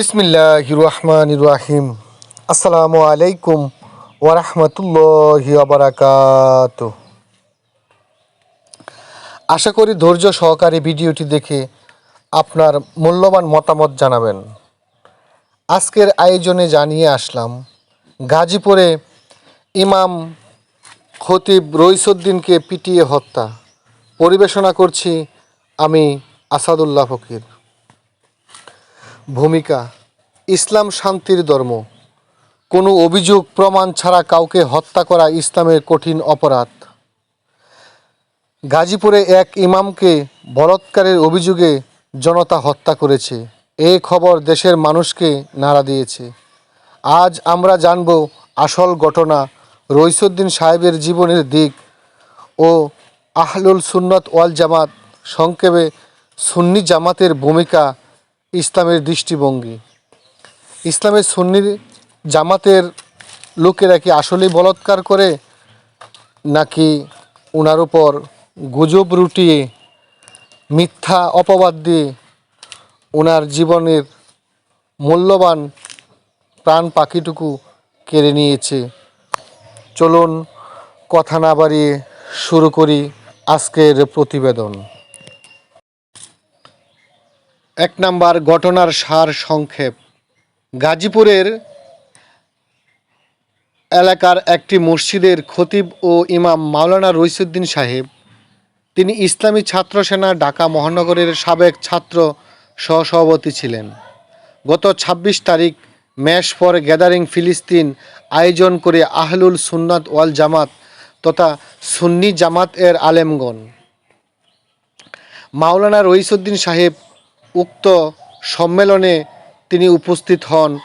বিসমিল্লাহ রহমান রাহিম। আসসালামু আলাইকুম ওরহমতুল্লাহ বারাকাত। আশা করি ধৈর্য সহকারে ভিডিওটি দেখে আপনার মূল্যবান মতামত জানাবেন। আজকের আয়োজনে জানিয়ে আসলাম, গাজীপুরে ইমাম খতিব রইসুদ্দিনকে পিটিয়ে হত্যা। পরিবেশনা করছি আমি আসাদুল্লাহ ফকির। ভূমিকা, ইসলাম শান্তির ধর্ম। কোনো অভিযোগ, প্রমাণ ছাড়া কাউকে হত্যা করা ইসলামের কঠিন অপরাধ। গাজীপুরে এক ইমামকে বলৎকারের অভিযোগে জনতা হত্যা করেছে। এই খবর দেশের মানুষকে নাড়া দিয়েছে। আজ আমরা জানব আসল ঘটনা রইসুদ্দিন সাহেবের জীবনের দিক ও আহলুল সুন্নত ওয়াল জামাত সংক্ষেপে সুন্নি জামাতের ভূমিকা ইসলামের দৃষ্টিভঙ্গি। ইসলামের সুন্নি জামাতের লোকেরা কি আসলেই বলৎকার করে, নাকি ওনার উপর গুজব রুটিয়ে, মিথ্যা অপবাদ দিয়ে ওনার জীবনের মূল্যবান প্রাণ পাখিটুকু কেড়ে নিয়েছে? চলুন কথা না বাড়িয়ে শুরু করি আজকের প্রতিবেদন। এক নাম্বার ঘটনার সার সংক্ষেপ। গাজীপুরের এলাকার একটি মসজিদের খতিব ও ইমাম মাওলানা রইসুদ্দিন সাহেব, তিনি ইসলামী ছাত্র সেনা ঢাকা মহানগরের সাবেক ছাত্র সহসভাপতি ছিলেন। গত ২৬ তারিখ ম্যাশ ফর গ্যাদারিং ফিলিস্তিন আয়োজন করে আহলুল সুন্নাত ওয়াল জামাত তথা সুন্নি জামাত এর আলেমগণ। মাওলানা রইসুদ্দিন সাহেব উক্ত সম্মেলনে তিনি উপস্থিত হন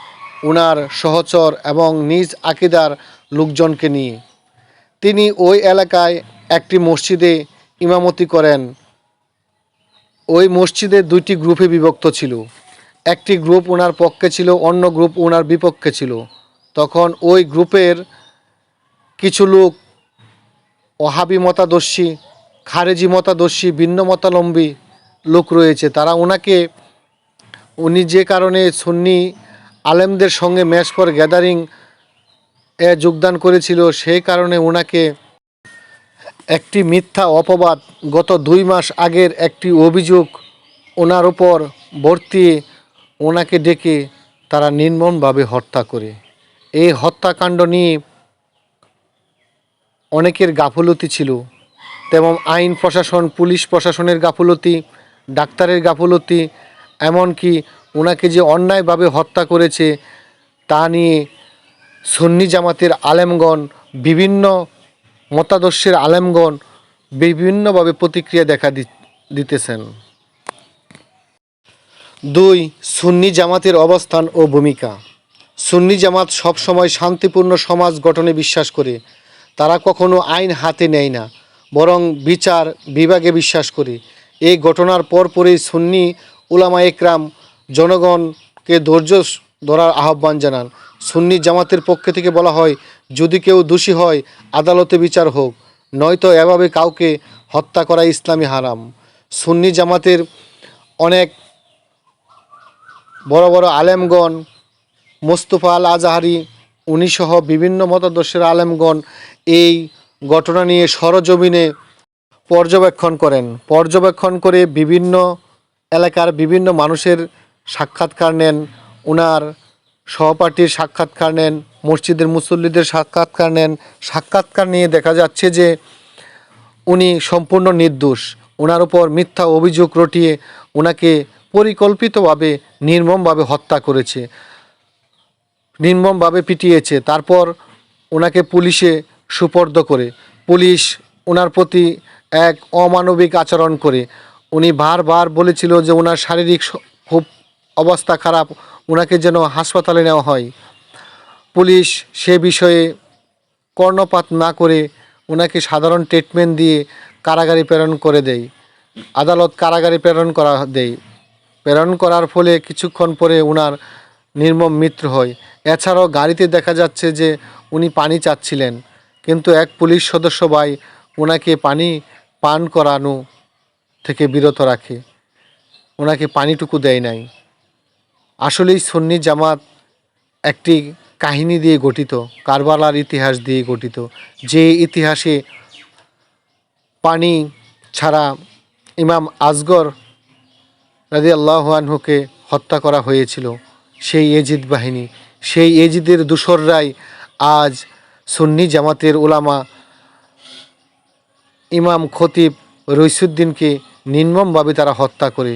উনার সহচর এবং নিজ আকিদার লোকজনকে নিয়ে। তিনি ওই এলাকায় একটি মসজিদে ইমামতি করেন। ওই মসজিদে দুইটি গ্রুপে বিভক্ত ছিল। একটি গ্রুপ ওনার পক্ষে ছিল, অন্য গ্রুপ ওনার বিপক্ষে ছিল। তখন ওই গ্রুপের কিছু লোক ওহাবি মতাদর্শী, খারেজি মতাদর্শী, ভিন্ন মতালম্বী লোক রয়েছে, তারা ওনাকে উনি যে কারণে সুন্নি আলেমদের সঙ্গে ম্যাচ ফর গ্যাদারিং এ যোগদান করেছিল, সেই কারণে ওনাকে একটি মিথ্যা অপবাদ গত দুই মাস আগের একটি অভিযোগ ওনার ওপর ভর্তি ওনাকে ডেকে তারা নির্মমভাবে হত্যা করে। এই হত্যাকাণ্ড নিয়ে অনেকের গাফলতি ছিল, তেমন আইন প্রশাসন, পুলিশ প্রশাসনের গাফলতি ডাক্তারের গাফলতি, এমনকি ওনাকে যে অন্যায়ভাবে হত্যা করেছে, তা নিয়ে সুন্নি জামাতের আলেমগণ, বিভিন্ন মতাদর্শের আলেমগণ বিভিন্নভাবে প্রতিক্রিয়া দেখা দিতেছেন। দুই, সুন্নি জামাতের অবস্থান ও ভূমিকা। সুন্নি জামাত সবসময় শান্তিপূর্ণ সমাজ গঠনে বিশ্বাস করে। তারা কখনো আইন হাতে নেয় না, বরং বিচার বিভাগে বিশ্বাস করে। এই ঘটনার পরপরই সুন্নি উলামা একরাম জনগণকে ধৈর্য ধরার আহ্বান জানান। সুন্নি জামাতের পক্ষ থেকে বলা হয়, যদি কেউ দোষী হয়, আদালতে বিচার হোক, নয়তো এভাবে কাউকে হত্যা করা ইসলামী হারাম। সুন্নি জামাতের অনেক বড় বড় আলেমগণ, মোস্তফা আল আজাহারি উনিসহ বিভিন্ন মতাদর্শের আলেমগণ এই ঘটনা নিয়ে সরজমিনে পর্যবেক্ষণ করেন। পর্যবেক্ষণ করে বিভিন্ন এলাকার বিভিন্ন মানুষের সাক্ষাৎকার নেন। ওনার সহপাঠীর সাক্ষাৎকার নেন, মসজিদের মুসল্লিদের সাক্ষাৎকার নেন। সাক্ষাৎকার নিয়ে দেখা যাচ্ছে যে উনি সম্পূর্ণ নির্দোষ। ওনার উপর মিথ্যা অভিযোগ রটিয়ে ওনাকে পরিকল্পিতভাবে, নির্মমভাবে হত্যা করেছে। নির্মমভাবে পিটিয়েছে। তারপর ওনাকে পুলিশে সুপর্দ করে। পুলিশ ওনার প্রতি এক অমানবিক আচরণ করে। উনি বারবার বলেছিল যে ওনার শারীরিক খুব অবস্থা খারাপ ওনাকে যেন হাসপাতালে নেওয়া হয়। পুলিশ সে বিষয়ে কর্ণপাত না করে ওনাকে সাধারণ ট্রিটমেন্ট দিয়ে কারাগারে প্রেরণ করে দেয়। আদালত কারাগারে প্রেরণ করা দেয়। প্রেরণ করার ফলে কিছুক্ষণ পরে ওনার নির্মম মৃত্যু হয়। এছাড়াও গাড়িতে দেখা যাচ্ছে যে উনি পানি চাচ্ছিলেন। কিন্তু এক পুলিশ সদস্য ভাই ওনাকে পানি পান করানো থেকে বিরত রাখে। ওনাকে পানিটুকু দেয় নাই। আসলেই সুন্নি জামাত একটি কাহিনী দিয়ে গঠিত, কারবালার ইতিহাস দিয়ে গঠিত। যে ইতিহাসে পানি ছাড়া ইমাম আজগর রাজি আল্লাহানহুকে হত্যা করা হয়েছিল, সেই এজিদ বাহিনী। সেই এজিদের দূসররাই আজ সুন্নি জামাতের ওলামা ইমাম খতিব রইসুদ্দিনকে নির্মমভাবে তারা হত্যা করে।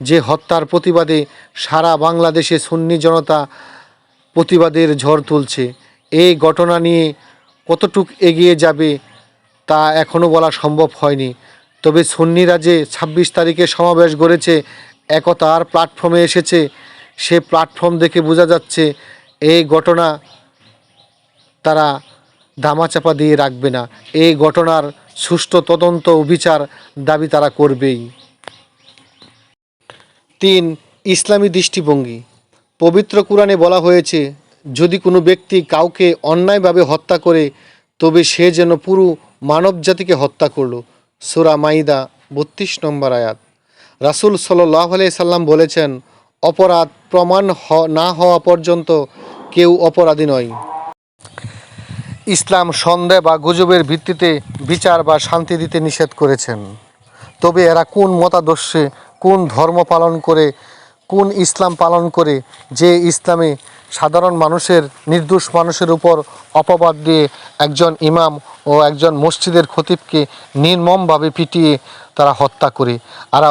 যে হত্যার প্রতিবাদে সারা বাংলাদেশে সুন্নি জনতা প্রতিবাদের ঝড় তুলছে। এই ঘটনা নিয়ে কতটুক এগিয়ে যাবে তা এখনও বলা সম্ভব হয়নি। তবে সুন্নিরা যে ছাব্বিশ তারিখে সমাবেশ গড়েছে, একতার প্ল্যাটফর্মে এসেছে, সে প্ল্যাটফর্ম দেখে বোঝা যাচ্ছে এই ঘটনা তারা দামাচাপা দিয়ে রাখবে না। এই ঘটনার সুষ্ঠু তদন্ত ও বিচার দাবি তারা করবেই। তিন, ইসলামী দৃষ্টিভঙ্গি। পবিত্র কোরআনে বলা হয়েছে, যদি কোনো ব্যক্তি কাউকে অন্যায়ভাবে হত্যা করে, তবে সে যেন পুরো মানবজাতিকে হত্যা করল। সুরা মাইদা, বত্রিশ নম্বর আয়াত। রাসুল সাল্লাহ সাল্লাম বলেছেন, অপরাধ প্রমাণ না হওয়া পর্যন্ত কেউ অপরাধী নয়। ইসলাম সন্দেহ বা গুজবের ভিত্তিতে বিচার বা শান্তি দিতে নিষেধ করেছেন। তবে এরা কোন মতাদর্শে, কোন ধর্ম পালন করে, কোন ইসলাম পালন করে, যে ইসলামে সাধারণ মানুষের, নির্দোষ মানুষের উপর অপবাদ দিয়ে একজন ইমাম ও একজন মসজিদের খতিবকে নির্মমভাবে পিটিয়ে তারা হত্যা করে। আর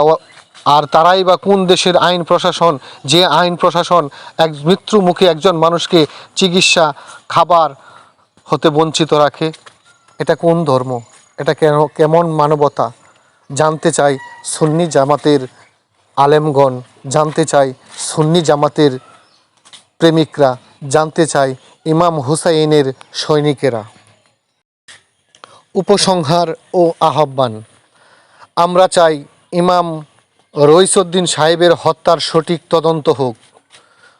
আর তারাই বা কোন দেশের আইন প্রশাসন, যে আইন প্রশাসন এক মৃত্যু মুখে একজন মানুষকে চিকিৎসা, খাবার হতে বঞ্চিত রাখে। এটা কোন ধর্ম? এটা কেন, কেমন মানবতা? জানতে চাই সুন্নি জামাতের আলেমগণ, জানতে চাই সুন্নি জামাতের প্রেমিকরা, জানতে চাই ইমাম হুসাইনের সৈনিকেরা। উপসংহার ও আহ্বান, আমরা চাই ইমাম রইসুদ্দিন সাহেবের হত্যার সঠিক তদন্ত হোক,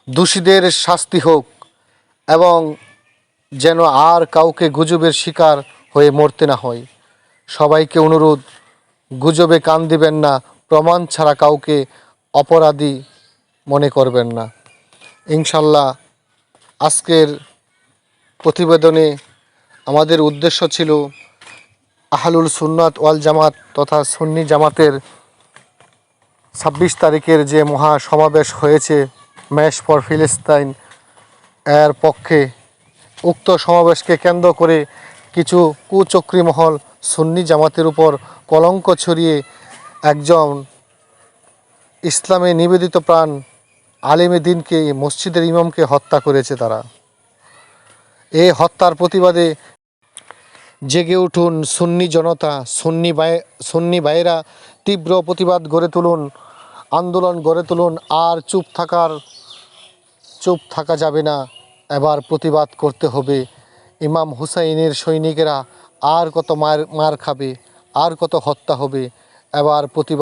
দোষীদের শাস্তি হোক এবং যেন আর কাউকে গুজবের শিকার হয়ে মরতে না হয়। সবাইকে অনুরোধ, গুজবে কান দিবেন না, প্রমাণ ছাড়া কাউকে অপরাধী মনে করবেন না। ইনশাল্লাহ আজকের প্রতিবেদনে আমাদের উদ্দেশ্য ছিল আহলুল সুন্নাত ওয়াল জামাত তথা সুন্নি জামাতের ছাব্বিশ তারিখের যে মহা সমাবেশ হয়েছে ম্যাশ ফর ফিলিস্তাইন এর পক্ষে উক্ত সমাবেশকে কেন্দ্র করে কিছু কুচক্রী মহল সুন্নি জামাতের উপর কলঙ্ক ছড়িয়ে একজন ইসলামে নিবেদিত প্রাণ আলেমে দিনকে মসজিদের ইমামকে হত্যা করেছে তারা। এই হত্যার প্রতিবাদে জেগে উঠুন সুন্নি জনতা, সুন্নি বাই, সুন্নি ভাইয়েরা তীব্র প্রতিবাদ গড়ে তুলুন, আন্দোলন গড়ে তুলুন, আর চুপ থাকার, চুপ থাকা যাবে না। এবার প্রতিবাদ করতে হবে। ইমাম হুসাইনের সৈনিকেরা আর কত মার মার খাবে, আর কত হত্যা হবে। এবার প্রতিবাদ